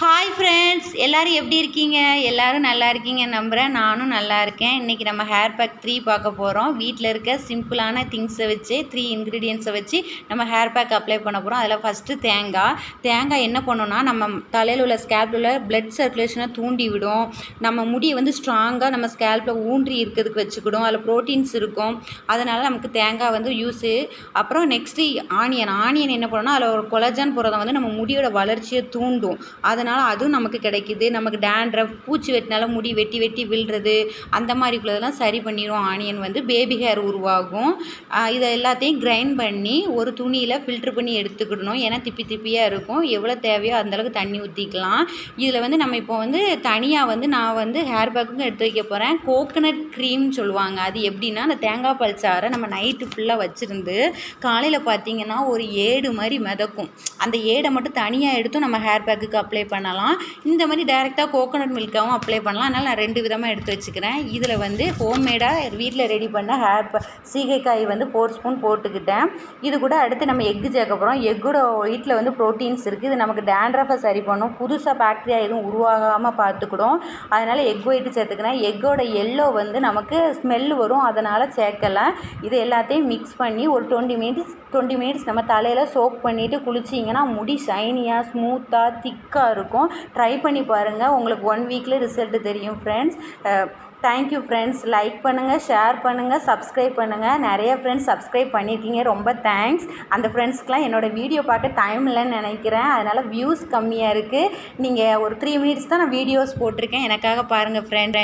Hi friends எல்லோரும் எப்படி இருக்கீங்க? எல்லோரும் நல்லா இருக்கீங்க நம்புகிறேன் நானும் நல்லா இருக்கேன். இன்றைக்கி நம்ம ஹேர் பேக் த்ரீ பார்க்க போகிறோம் வீட்டில் இருக்க சிம்பிளான திங்ஸை வச்சு த்ரீ இன்க்ரீடியன்ஸை வச்சு நம்ம ஹேர் பேக் அப்ளை பண்ண போகிறோம் அதில் ஃபஸ்ட்டு தேங்காய். தேங்காய் என்ன பண்ணோன்னா நம்ம தலையில் உள்ள ஸ்கேல்பில் உள்ள பிளட் சர்க்குலேஷனை தூண்டி விடும். நம்ம முடியை வந்து ஸ்ட்ராங்காக நம்ம ஸ்கேல்பில் ஊன்றி இருக்கிறதுக்கு வச்சுக்கிடும். அதில் ப்ரோட்டீன்ஸ் இருக்கும். அதனால் நமக்கு தேங்காய் வந்து யூஸு அப்புறம் நெக்ஸ்ட்டு ஆனியன் ஆனியன் என்ன பண்ணோன்னா அதில் ஒரு கொலஜான் புரதம் வந்து நம்ம முடியோட வளர்ச்சியை தூண்டும். அதனால் அதுவும் நமக்கு கிடைக்கிது நமக்கு டேண்ட்ரஃப் பூச்சி வெட்டினால முடி வெட்டி வெட்டி விழுறது அந்த மாதிரி உள்ளதெல்லாம் சரி பண்ணிடும் ஆனியன் வந்து பேபி ஹேர் உருவாகும். இதை எல்லாத்தையும் கிரைண்ட் பண்ணி ஒரு துணியில் ஃபில்ட்ரு பண்ணி எடுத்துக்கிடணும். ஏன்னா திப்பி திப்பியாக இருக்கும். எவ்வளோ தேவையோ அந்தளவுக்கு தண்ணி ஊற்றிக்கலாம் இதில் வந்து நம்ம இப்போ வந்து தனியாக வந்து நான் வந்து ஹேர் பேக்குக்கும் எடுத்து வைக்க போகிறேன் கோகனட் க்ரீம் சொல்லுவாங்க. அது எப்படின்னா அந்த தேங்காய் பால் சாறை நம்ம நைட்டு ஃபுல்லாக வச்சுருந்து காலையில் பார்த்தீங்கன்னா ஒரு ஏடு மாதிரி மிதக்கும். அந்த ஏடை மட்டும் தனியாக எடுத்தும் நம்ம ஹேர் பேக்குக்கு அப்ளை பண்ணலாம். இந்த மாதிரி டைரெக்டாக கோகோனட் மில்க்காகவும் அப்ளை பண்ணலாம். அதனால் நான் ரெண்டு விதமாக எடுத்து வச்சுக்கிறேன். இதில் வந்து ஹோம்மேடாக வீட்டில் ரெடி பண்ண ஹேர் சீகைக்காய் வந்து ஃபோர் ஸ்பூன் போட்டுக்கிட்டேன். இது கூட அடுத்து நம்ம எக்கு சேர்க்க போகிறோம் எக்கோட வீட்டில் வந்து ப்ரோட்டீன்ஸ் இருக்குது இது நமக்கு டேண்ட்ரஃபை சரி பண்ணும். புதுசாக பாக்டீரியா எதுவும் உருவாகாமல் பார்த்துக்கிடும். அதனால் எக் ஒயிட்டு சேர்த்துக்கிறேன். எக்கோட எல்லோ வந்து நமக்கு ஸ்மெல் வரும். அதனால் சேர்க்கலை. இது எல்லாத்தையும் மிக்ஸ் பண்ணி ஒரு டுவெண்ட்டி மினிட்ஸ் டுவெண்ட்டி மினிட்ஸ் நம்ம தலையில் சோப் பண்ணிவிட்டு குளிச்சிங்கன்னா முடி ஷைனியாக ஸ்மூத்தாக திக்காக இருக்கும். ட்ரை பண்ணி பண்ணி பாருங்கள் உங்களுக்கு ஒன் வீக்கில் ரிசல்ட்டு தெரியும் friends thank you friends like பண்ணுங்கள் ஷேர் பண்ணுங்கள் சப்ஸ்கிரைப் பண்ணுங்கள் நிறைய ஃப்ரெண்ட்ஸ் சப்ஸ்கிரைப் பண்ணியிருக்கீங்க ரொம்ப தேங்க்ஸ் அந்த ஃப்ரெண்ட்ஸ்க்கெலாம் என்னோடய வீடியோ பார்க்க டைம் இல்லைன்னு நினைக்கிறேன். அதனால் வியூஸ் கம்மியாக இருக்குது நீங்கள் ஒரு த்ரீ மினிட்ஸ் தான் நான் வீடியோஸ் போட்டிருக்கேன். எனக்காக பாருங்கள் ஃப்ரெண்ட்